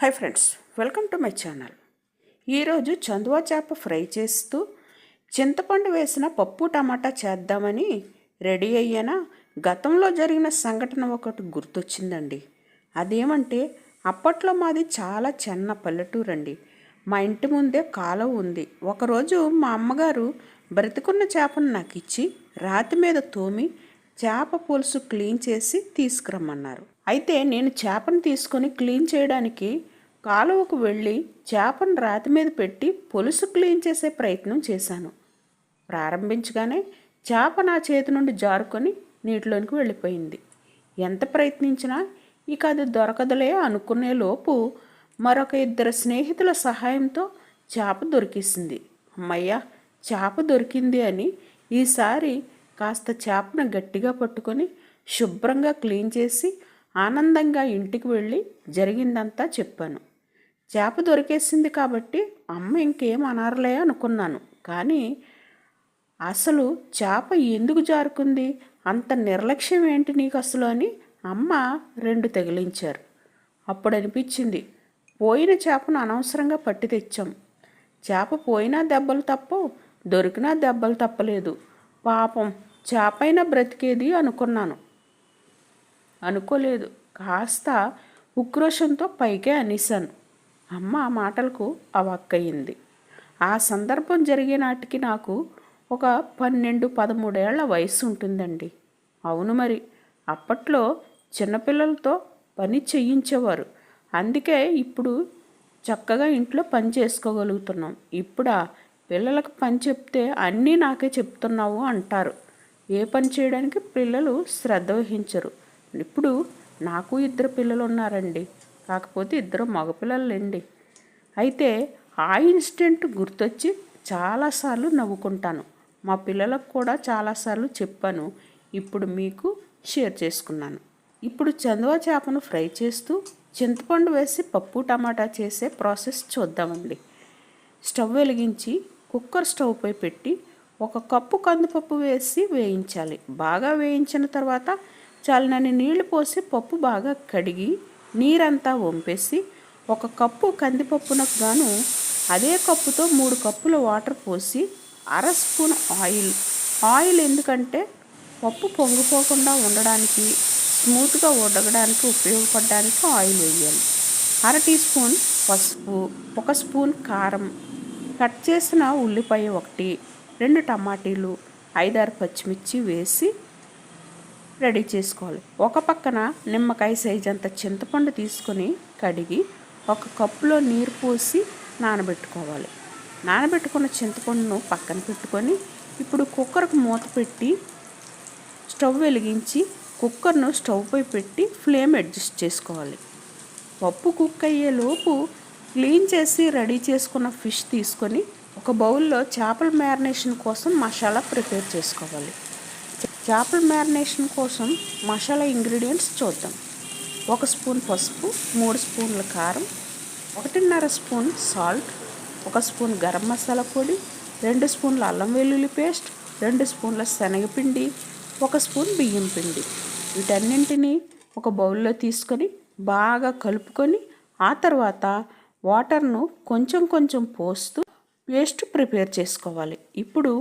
Hi friends welcome to my channel ఈరోజు చందువా చేప ఫ్రై చేస్తూ చింతపండు వేసిన పప్పు టమాటా చేద్దామని రెడీ అయ్యానా? గతంలో జరిగిన సంఘటన ఒకటి గుర్తొచ్చిందండి. అదేమంటే అప్పట్లో మాది చాలా చిన్న పల్లెటూరు అండి మా ఇంటి ముందే కాలువ ఉంది. ఒకరోజు మా అమ్మగారు బ్రతికున్న చేపను నాకు ఇచ్చి రాతి మీద తోమి చేప పులుసు క్లీన్ చేసి తీసుకురమ్మన్నారు. అయితే నేను చేపను తీసుకొని క్లీన్ చేయడానికి కాలువకు వెళ్ళి చేపను రాతి మీద పెట్టి పులుసు క్లీన్ చేసే ప్రయత్నం చేశాను. ప్రారంభించగానే చేప నా చేతి నుండి జారుకొని నీటిలోనికి వెళ్ళిపోయింది. ఎంత ప్రయత్నించినా ఇక అది దొరకదులే అనుకునే లోపు మరొక ఇద్దరు స్నేహితుల సహాయంతో చేప దొరికేసింది. అమ్మయ్య చేప దొరికింది అని ఈసారి కాస్త చేపను గట్టిగా పట్టుకొని శుభ్రంగా క్లీన్ చేసి ఆనందంగా ఇంటికి వెళ్ళి జరిగిందంతా చెప్పాను. చేప దొరికేసింది కాబట్టి అమ్మ ఇంకేం అనర్లే అనుకున్నాను. కానీ అసలు చేప ఎందుకు జారుకుంది? అంత నిర్లక్ష్యం ఏంటి నీకు అసలు అని అమ్మ రెండు తగిలించారు. అప్పుడు అనిపించింది పోయిన చేపను అనవసరంగా పట్టి తెచ్చాం. చేప పోయినా దెబ్బలు తప్ప దొరికినా దెబ్బలు తప్పలేదు. పాపం చేపైనా బ్రతికేది అనుకున్నాను. అనుకోలేదు. కాస్త ఉక్రోషంతో పైకే అనేశాను. అమ్మ ఆ మాటలకు అవక్కయింది. ఆ సందర్భం జరిగే నాటికి నాకు ఒక పన్నెండు పదమూడేళ్ళ వయసు ఉంటుందండి అవును మరి అప్పట్లో చిన్నపిల్లలతో పని చేయించేవారు. అందుకే ఇప్పుడు చక్కగా ఇంట్లో పని చేసుకోగలుగుతున్నాం. ఇప్పుడా పిల్లలకు పని చెప్తే అన్నీ నాకే చెప్తున్నావు అంటారు. ఏ పని చేయడానికి పిల్లలు శ్రద్ధ వహించరు. ఇప్పుడు నాకు ఇద్దరు పిల్లలు ఉన్నారండి. కాకపోతే ఇద్దరు మగపిల్లలండి. అయితే ఆ ఇన్సిడెంట్ గుర్తొచ్చి చాలాసార్లు నవ్వుకుంటాను. మా పిల్లలకు కూడా చాలాసార్లు చెప్పాను. ఇప్పుడు మీకు షేర్ చేసుకున్నాను. ఇప్పుడు చందువా చేపను ఫ్రై చేస్తూ చింతపండు వేసి పప్పు టమాటా చేసే ప్రాసెస్ చూద్దామండి. స్టవ్ వెలిగించి కుక్కర్ స్టవ్పై పెట్టి ఒక కప్పు కందిపప్పు వేసి వేయించాలి. బాగా వేయించిన తర్వాత చాలినన్ని నీళ్ళు పోసి పప్పు బాగా కడిగి నీరంతా వంపేసి ఒక కప్పు కందిపప్పునకు గాను అదే కప్పుతో మూడు కప్పుల వాటర్ పోసి అర స్పూన్ ఆయిల్. ఆయిల్ ఎందుకంటే పప్పు పొంగిపోకుండా ఉండడానికి స్మూత్గా ఉడకడానికి ఉపయోగపడడానికి ఆయిల్ వేయాలి. అర టీ స్పూన్ పసుపు ఒక స్పూన్ కారం కట్ చేసిన ఉల్లిపాయ ఒకటి రెండు టమాటీలు ఐదారు పచ్చిమిర్చి వేసి రెడీ చేసుకోవాలి. ఒక పక్కన నిమ్మకాయ సైజ్ అంత చింతపండు తీసుకొని కడిగి ఒక కప్పులో నీరు పోసి నానబెట్టుకోవాలి. నానబెట్టుకున్న చింతపండును పక్కన పెట్టుకొని ఇప్పుడు కుక్కర్కు మూత పెట్టి స్టవ్ వెలిగించి కుక్కర్ను స్టవ్పై పెట్టి ఫ్లేమ్ అడ్జస్ట్ చేసుకోవాలి. పప్పు కుక్ అయ్యేలోపు క్లీన్ చేసి రెడీ చేసుకున్న ఫిష్ తీసుకొని ఒక బౌల్లో చేపల మ్యారినేషన్ కోసం మసాలా ప్రిపేర్ చేసుకోవాలి. చేపల మ్యారినేషన్ కోసం మసాలా ఇంగ్రీడియంట్స్ చూద్దాం. ఒక స్పూన్ పసుపు మూడు స్పూన్ల కారం ఒకటిన్నర స్పూన్ సాల్ట్ ఒక స్పూన్ గరం మసాలా పొడి రెండు స్పూన్ల అల్లం వెల్లుల్లి పేస్ట్ రెండు స్పూన్ల శనగపిండి ఒక స్పూన్ బియ్యం పిండి. వీటన్నింటినీ ఒక బౌల్లో తీసుకొని బాగా కలుపుకొని ఆ తర్వాత వాటర్ను కొంచెం కొంచెం పోస్తూ పేస్ట్ ప్రిపేర్ చేసుకోవాలి. ఇప్పుడు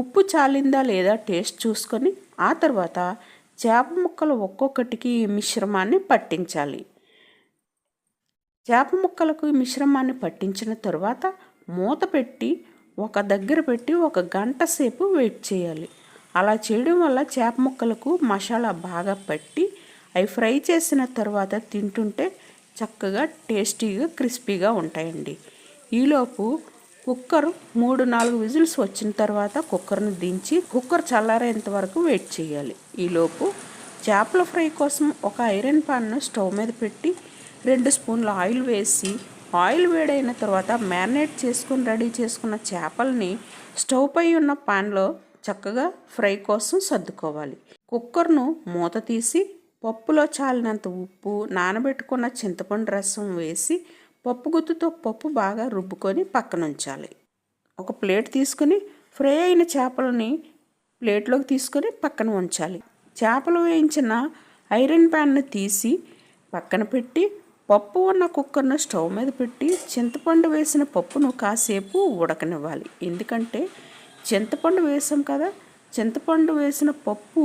ఉప్పు చాలిందా లేదా టేస్ట్ చూసుకొని ఆ తర్వాత చేప ముక్కలు ఒక్కొక్కటికి మిశ్రమాన్ని పట్టించాలి. చేప ముక్కలకు మిశ్రమాన్ని పట్టించిన తర్వాత మూత పెట్టి ఒక దగ్గర పెట్టి ఒక గంట సేపు వెయిట్ చేయాలి. అలా చేయడం వల్ల చేప ముక్కలకు మసాలా బాగా పట్టి అవి ఫ్రై చేసిన తర్వాత తింటుంటే చక్కగా టేస్టీగా క్రిస్పీగా ఉంటాయండి. ఈలోపు కుక్కర్ మూడు నాలుగు విజిల్స్ వచ్చిన తర్వాత కుక్కర్ని దించి కుక్కర్ చల్లారేంత వరకు వెయిట్ చేయాలి. ఈలోపు చేపల ఫ్రై కోసం ఒక ఐరన్ పాన్ను స్టవ్ మీద పెట్టి రెండు స్పూన్ల ఆయిల్ వేసి ఆయిల్ వేడైన తర్వాత మ్యారినేట్ చేసుకుని రెడీ చేసుకున్న చేపల్ని స్టవ్ పై ఉన్న పాన్లో చక్కగా ఫ్రై కోసం సర్దుకోవాలి. కుక్కర్ను మూత తీసి పప్పులో చాలినంత ఉప్పు నానబెట్టుకున్న చింతపండు రసం వేసి పప్పు గుత్తుతో పప్పు బాగా రుబ్బుకొని పక్కన ఉంచాలి ఒక ప్లేట్ తీసుకుని ఫ్రై అయిన చేపలని ప్లేట్లోకి తీసుకొని పక్కన ఉంచాలి. చేపలు వేయించిన ఐరన్ ప్యాన్ను తీసి పక్కన పెట్టి పప్పు ఉన్న కుక్కర్ను స్టవ్ మీద పెట్టి చింతపండు వేసిన పప్పును కాసేపు ఉడకనివ్వాలి. ఎందుకంటే చింతపండు వేసాం కదా చింతపండు వేసిన పప్పు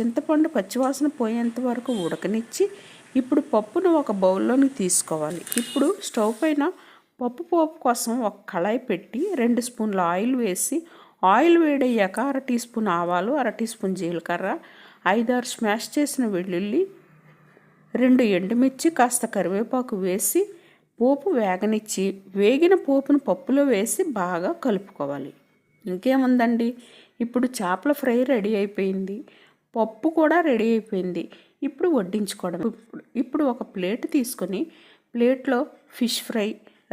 చింతపండు పచ్చివాసన పోయేంత వరకు ఉడకనిచ్చి ఇప్పుడు పప్పును ఒక బౌల్లోని తీసుకోవాలి. ఇప్పుడు స్టవ్ పైన పప్పు పోపు కోసం ఒక కళాయి పెట్టి రెండు స్పూన్ల ఆయిల్ వేసి ఆయిల్ వేడయ్యాక అర టీ స్పూన్ ఆవాలు అర టీ స్పూన్ జీలకర్ర ఐదారు స్మాష్ చేసిన వెల్లుల్లి రెండు ఎండుమిర్చి కాస్త కరివేపాకు వేసి పోపు వేగనిచ్చి వేగిన పోపును పప్పులో వేసి బాగా కలుపుకోవాలి. ఇంకేముందండి? ఇప్పుడు చేపల ఫ్రై రెడీ అయిపోయింది. పప్పు కూడా రెడీ అయిపోయింది. ఇప్పుడు వడ్డించుకోవడం. ఇప్పుడు ఇప్పుడు ఒక ప్లేట్ తీసుకొని ప్లేట్లో ఫిష్ ఫ్రై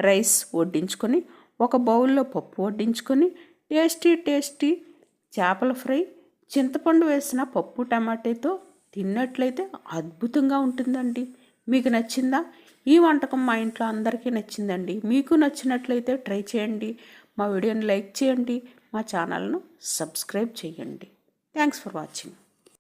రైస్ వడ్డించుకొని ఒక బౌల్లో పప్పు వడ్డించుకొని టేస్టీ టేస్టీ చేపల ఫ్రై చింతపండు వేసిన పప్పు టమాటాతో తిన్నట్లయితే అద్భుతంగా ఉంటుందండి. మీకు నచ్చిందా? ఈ వంటకం మా ఇంట్లో అందరికీ నచ్చిందండి. మీకు నచ్చినట్లయితే ట్రై చేయండి. మా వీడియోని లైక్ చేయండి. మా ఛానల్ను సబ్స్క్రైబ్ చేయండి. Thanks for watching.